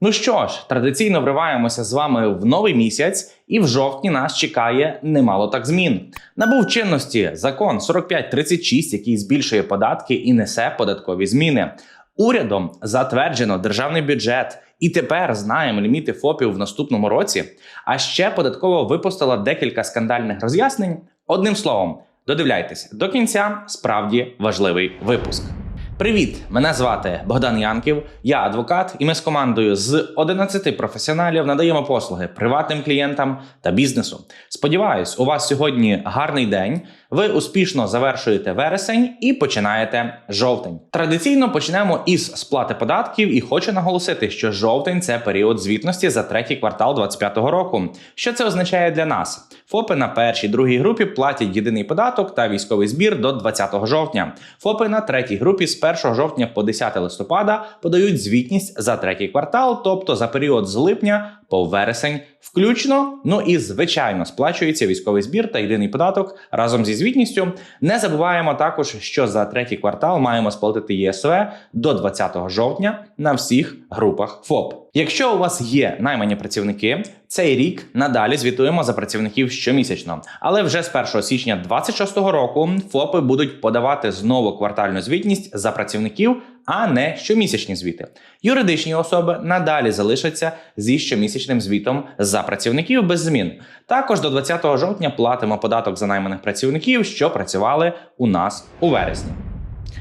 Ну що ж, традиційно вриваємося з вами в новий місяць, і в жовтні нас чекає немало так змін. Набув чинності закон 4536, який збільшує податки і несе податкові зміни. Урядом затверджено державний бюджет, і тепер знаємо ліміти ФОПів в наступному році. А ще податково випустила декілька скандальних роз'яснень. Одним словом, додивляйтесь до кінця. Справді важливий випуск. Привіт! Мене звати Богдан Янків. Я адвокат, і ми з командою з 11 професіоналів надаємо послуги приватним клієнтам та бізнесу. Сподіваюсь, у вас сьогодні гарний день. Ви успішно завершуєте вересень і починаєте жовтень. Традиційно почнемо із сплати податків, і хочу наголосити, що жовтень це період звітності за третій квартал 2025 року. Що це означає для нас? ФОПи на першій другій групі платять єдиний податок та військовий збір до 20 жовтня. ФОПи на третій групі з 1 жовтня по 10 листопада подають звітність за третій квартал, тобто за період з липня по вересень, включно. Ну і звичайно сплачується військовий збір та єдиний податок разом зі звітністю. Не забуваємо також, що за третій квартал маємо сплатити ЄСВ до 20 жовтня на всіх групах ФОП. Якщо у вас є наймані працівники, цей рік надалі звітуємо за працівників щомісячно. Але вже з 1 січня 2026 року ФОПи будуть подавати знову квартальну звітність за працівників, а не щомісячні звіти. Юридичні особи надалі залишаться зі щомісячним звітом за працівників без змін. Також до 20 жовтня платимо податок за найманих працівників, що працювали у нас у вересні.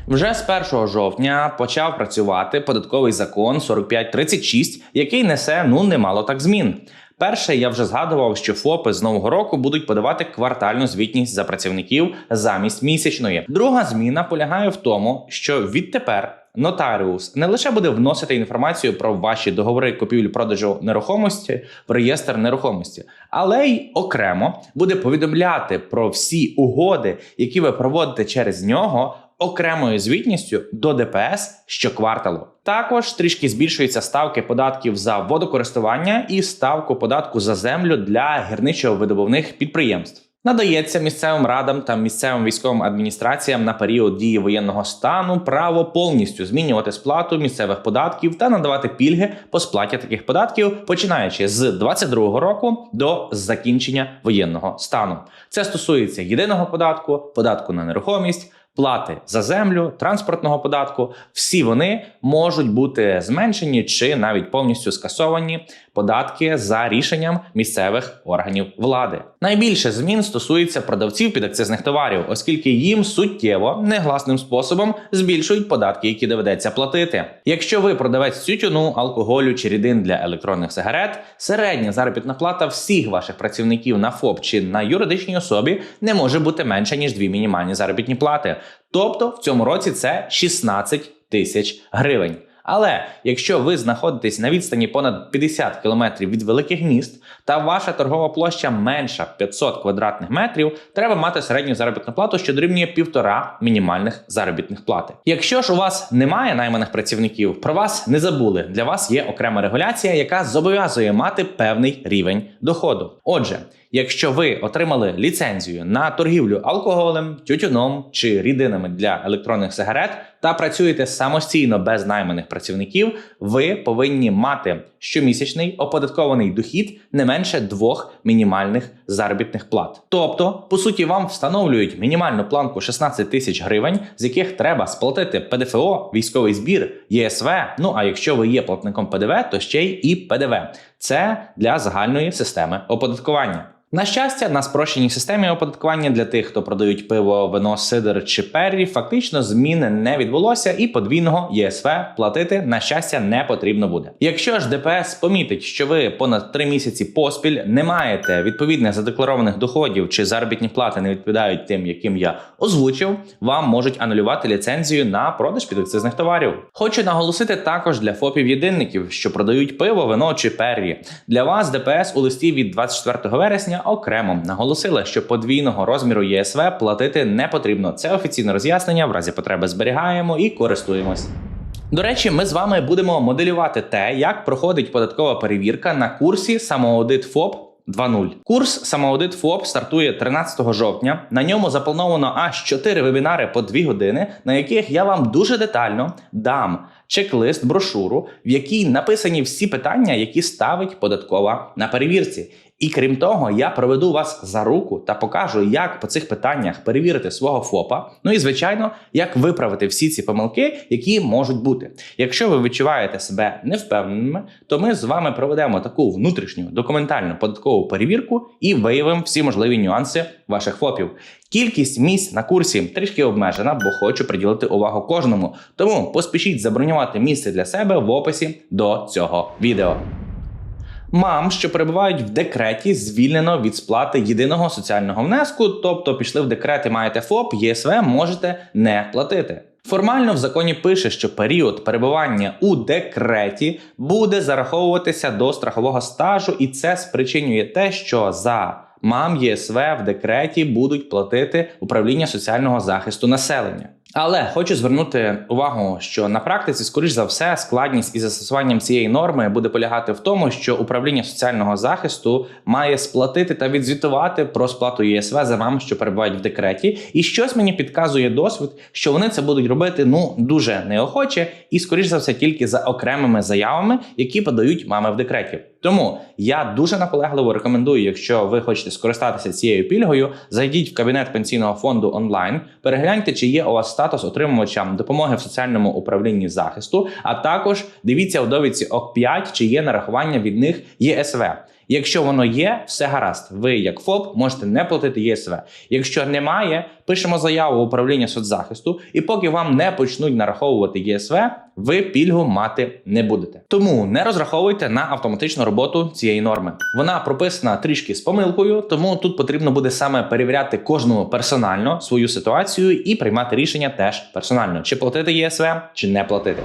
Вже з 1 жовтня почав працювати податковий закон 4536, який несе ну немало так змін. Перше, я вже згадував, що ФОПи з нового року будуть подавати квартальну звітність за працівників замість місячної. Друга зміна полягає в тому, що відтепер нотаріус не лише буде вносити інформацію про ваші договори купівлі-продажу нерухомості в реєстр нерухомості, але й окремо буде повідомляти про всі угоди, які ви проводите через нього. Окремою звітністю до ДПС щокварталу. Також трішки збільшуються ставки податків за водокористування і ставку податку за землю для гірничо-видобувних підприємств. Надається місцевим радам та місцевим військовим адміністраціям на період дії воєнного стану право повністю змінювати сплату місцевих податків та надавати пільги по сплаті таких податків, починаючи з 2022 року до закінчення воєнного стану. Це стосується єдиного податку, податку на нерухомість. Плати за землю, транспортного податку, всі вони можуть бути зменшені чи навіть повністю скасовані податки за рішенням місцевих органів влади. Найбільше змін стосується продавців підакцизних товарів, оскільки їм суттєво негласним способом збільшують податки, які доведеться платити. Якщо ви продавець тютюну, алкоголю чи рідин для електронних сигарет, середня заробітна плата всіх ваших працівників на ФОП чи на юридичній особі не може бути менше ніж дві мінімальні заробітні плати. Тобто в цьому році це 16 тисяч гривень. Але якщо ви знаходитесь на відстані понад 50 кілометрів від великих міст та ваша торгова площа менша 500 квадратних метрів, треба мати середню заробітну плату, що дорівнює півтора мінімальних заробітних плати. Якщо ж у вас немає найманих працівників, про вас не забули. Для вас є окрема регуляція, яка зобов'язує мати певний рівень доходу. Отже. Якщо ви отримали ліцензію на торгівлю алкоголем, тютюном чи рідинами для електронних сигарет та працюєте самостійно без найманих працівників, ви повинні мати щомісячний оподаткований дохід не менше двох мінімальних заробітних плат. Тобто, по суті, вам встановлюють мінімальну планку 16 тисяч гривень, з яких треба сплатити ПДФО, військовий збір, ЄСВ. Ну а якщо ви є платником ПДВ, то ще й і ПДВ. Це для загальної системи оподаткування. На щастя, на спрощеній системі оподаткування для тих, хто продають пиво, вино, сидр чи перрі, фактично зміни не відбулося, і подвійного ЄСВ платити на щастя не потрібно буде. Якщо ж ДПС помітить, що ви понад 3 місяці поспіль не маєте відповідних задекларованих доходів чи заробітні плати не відповідають тим, яким я озвучив, вам можуть анулювати ліцензію на продаж підакцизних товарів. Хочу наголосити також для ФОПів єдинників, що продають пиво, вино чи перрі. Для вас ДПС у листі від 24 вересня окремо наголосила, що подвійного розміру ЄСВ платити не потрібно. Це офіційне роз'яснення. В разі потреби зберігаємо і користуємось. До речі, ми з вами будемо моделювати те, як проходить податкова перевірка на курсі самоаудит ФОП 2.0. Курс самоаудит ФОП стартує 13 жовтня. На ньому заплановано аж 4 вебінари по 2 години, на яких я вам дуже детально дам чек-лист, брошуру, в якій написані всі питання, які ставить податкова на перевірці. І крім того, я проведу вас за руку та покажу, як по цих питаннях перевірити свого ФОПа. Ну і звичайно, як виправити всі ці помилки, які можуть бути. Якщо ви відчуваєте себе невпевненими, то ми з вами проведемо таку внутрішню документальну податкову перевірку і виявимо всі можливі нюанси ваших ФОПів. Кількість місць на курсі трішки обмежена, бо хочу приділити увагу кожному. Тому поспішіть забронювати місце для себе в описі до цього відео. Мам, що перебувають в декреті, звільнено від сплати єдиного соціального внеску, тобто пішли в декрет і маєте ФОП, ЄСВ можете не платити. Формально в законі пише, що період перебування у декреті буде зараховуватися до страхового стажу, і це спричинює те, що за мам ЄСВ в декреті будуть платити управління соціального захисту населення. Але хочу звернути увагу, що на практиці, скоріш за все, складність із застосуванням цієї норми буде полягати в тому, що управління соціального захисту має сплатити та відзвітувати про сплату ЄСВ за мам, що перебувають в декреті, і щось мені підказує досвід, що вони це будуть робити ну дуже неохоче, і скоріш за все тільки за окремими заявами, які подають мами в декреті. Тому я дуже наполегливо рекомендую, якщо ви хочете скористатися цією пільгою, зайдіть в кабінет пенсійного фонду онлайн, перегляньте, чи є у вас статус отримувача допомоги в соціальному управлінні захисту, а також дивіться у довідці ОК5, чи є нарахування від них ЄСВ. Якщо воно є, все гаразд. Ви, як ФОП, можете не платити ЄСВ. Якщо немає, пишемо заяву управління соцзахисту, і поки вам не почнуть нараховувати ЄСВ, ви пільгу мати не будете. Тому не розраховуйте на автоматичну роботу цієї норми. Вона прописана трішки з помилкою, тому тут потрібно буде саме перевіряти кожному персонально свою ситуацію і приймати рішення теж персонально, чи платити ЄСВ, чи не платити.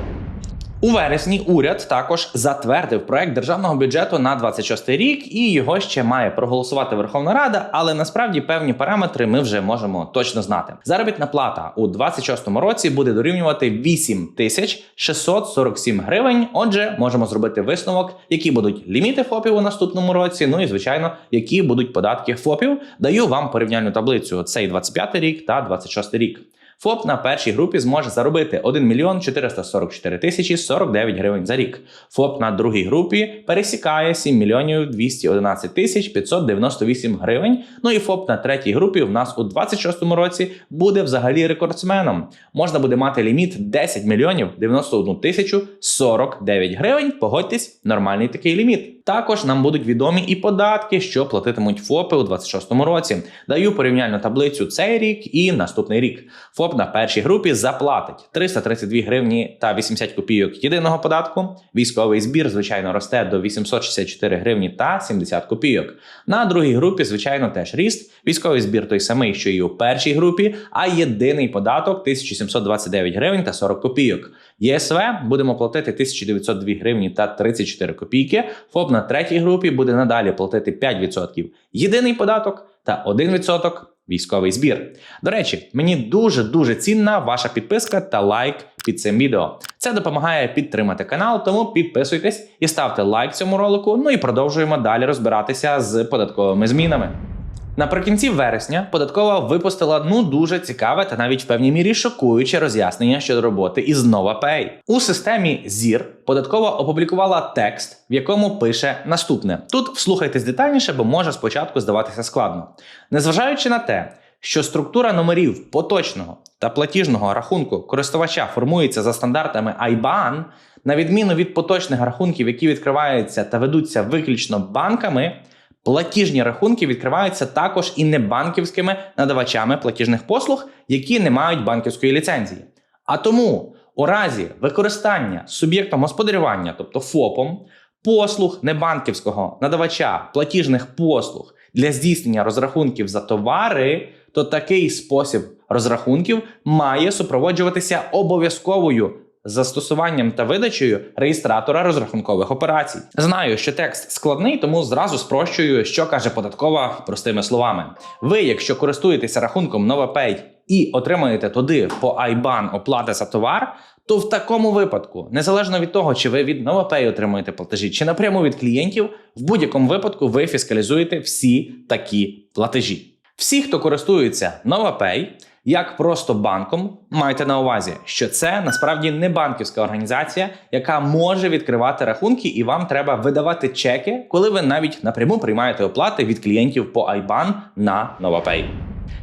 У вересні уряд також затвердив проект державного бюджету на 26 рік, і його ще має проголосувати Верховна Рада. Але насправді певні параметри ми вже можемо точно знати. Заробітна плата у 26 році буде дорівнювати 8 тисяч 647 гривень. Отже, можемо зробити висновок, які будуть ліміти ФОПів у наступному році. Ну і звичайно, які будуть податки ФОПів. Даю вам порівняльну таблицю. Цей 25 рік та 26 рік. ФОП на першій групі зможе заробити 1 мільйон 444 тисячі 49 гривень за рік. ФОП на другій групі пересікає 7 мільйонів 211 тисяч 598 гривень. Ну і ФОП на третій групі в нас у 26-му році буде взагалі рекордсменом. Можна буде мати ліміт 10 мільйонів 91 тисячу 49 гривень. Погодьтесь, нормальний такий ліміт. Також нам будуть відомі і податки, що платитимуть ФОПи у 26-му році. Даю порівняльну таблицю цей рік і наступний рік. ФОП на першій групі заплатить 332 гривні та 80 копійок єдиного податку. Військовий збір, звичайно, росте до 864 гривні та 70 копійок. На другій групі, звичайно, теж ріст. Військовий збір той самий, що і у першій групі, а єдиний податок 1729 гривень та 40 копійок. ЄСВ будемо платити 1902 гривні та 34 копійки. ФОП на третій групі буде надалі платити 5% єдиний податок та 1% військовий збір. До речі, мені дуже дуже цінна ваша підписка та лайк під цим відео. Це допомагає підтримати канал, тому підписуйтесь і ставте лайк цьому ролику. Ну і продовжуємо далі розбиратися з податковими змінами. Наприкінці вересня податкова випустила ну дуже цікаве та навіть в певній мірі шокуюче роз'яснення щодо роботи із NovaPay. У системі ZIR податкова опублікувала текст, в якому пише наступне: тут вслухайтесь детальніше, бо може спочатку здаватися складно. Незважаючи на те, що структура номерів поточного та платіжного рахунку користувача формується за стандартами IBAN, на відміну від поточних рахунків, які відкриваються та ведуться виключно банками. Платіжні рахунки відкриваються також і небанківськими надавачами платіжних послуг, які не мають банківської ліцензії. А тому у разі використання суб'єктом господарювання, тобто ФОПом, послуг небанківського надавача платіжних послуг для здійснення розрахунків за товари, то такий спосіб розрахунків має супроводжуватися обов'язковою застосуванням та видачею реєстратора розрахункових операцій. Знаю, що текст складний, тому зразу спрощую, що каже податкова простими словами. Ви, якщо користуєтеся рахунком NovaPay і отримаєте туди по IBAN оплати за товар, то в такому випадку, незалежно від того, чи ви від NovaPay отримуєте платежі, чи напряму від клієнтів, в будь-якому випадку ви фіскалізуєте всі такі платежі. Всі, хто користується NovaPay, як просто банком, майте на увазі, що це насправді не банківська організація, яка може відкривати рахунки, і вам треба видавати чеки, коли ви навіть напряму приймаєте оплати від клієнтів по IBAN на NovaPay.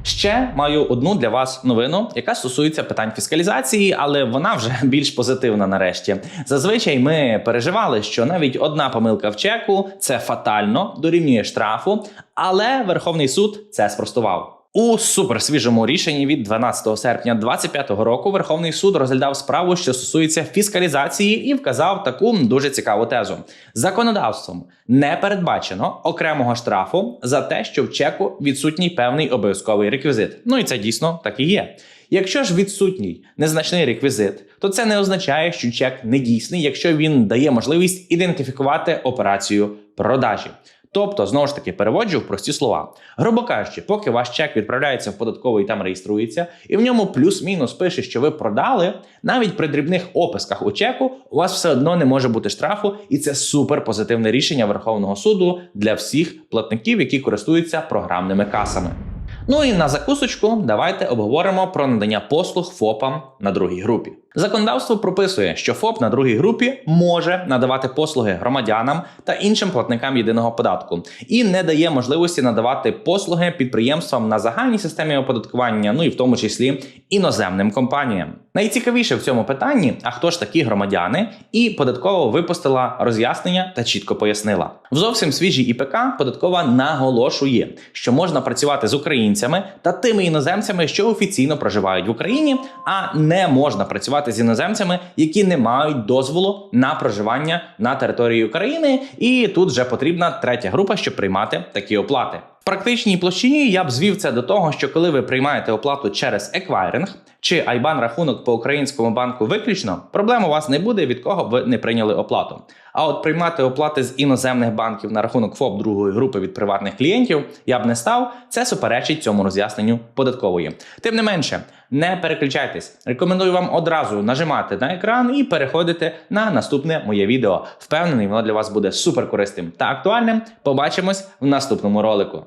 Ще маю одну для вас новину, яка стосується питань фіскалізації, але вона вже більш позитивна нарешті. Зазвичай ми переживали, що навіть одна помилка в чеку це фатально дорівнює штрафу, але Верховний суд це спростував. У суперсвіжому рішенні від 12 серпня 2025 року Верховний суд розглядав справу, що стосується фіскалізації, і вказав таку дуже цікаву тезу: законодавством не передбачено окремого штрафу за те, що в чеку відсутній певний обов'язковий реквізит. Ну і це дійсно так і є. Якщо ж відсутній незначний реквізит, то це не означає, що чек недійсний, якщо він дає можливість ідентифікувати операцію продажі. Тобто, знову ж таки, переводжу в прості слова. Грубо кажучи, поки ваш чек відправляється в податковий і там реєструється, і в ньому плюс-мінус пише, що ви продали, навіть при дрібних описках у чеку у вас все одно не може бути штрафу, і це супер позитивне рішення Верховного суду для всіх платників, які користуються програмними касами. Ну і на закусочку давайте обговоримо про надання послуг ФОПам на другій групі. Законодавство прописує, що ФОП на другій групі може надавати послуги громадянам та іншим платникам єдиного податку і не дає можливості надавати послуги підприємствам на загальній системі оподаткування, ну і в тому числі іноземним компаніям. Найцікавіше в цьому питанні, а хто ж такі громадяни, і податково випустила роз'яснення та чітко пояснила. В зовсім свіжій ІПК податкова наголошує, що можна працювати з українцями та тими іноземцями, що офіційно проживають в Україні, а не можна працювати з іноземцями, які не мають дозволу на проживання на території України. І тут вже потрібна третя група, щоб приймати такі оплати. Практичній площині я б звів це до того, що коли ви приймаєте оплату через еквайринг чи IBAN рахунок по українському банку виключно, проблем у вас не буде, від кого б ви не прийняли оплату. А от приймати оплати з іноземних банків на рахунок ФОП другої групи від приватних клієнтів я б не став. Це суперечить цьому роз'ясненню податкової. Тим не менше, не переключайтесь. Рекомендую вам одразу нажимати на екран і переходити на наступне моє відео. Впевнений, воно для вас буде супер корисним та актуальним. Побачимось в наступному ролику.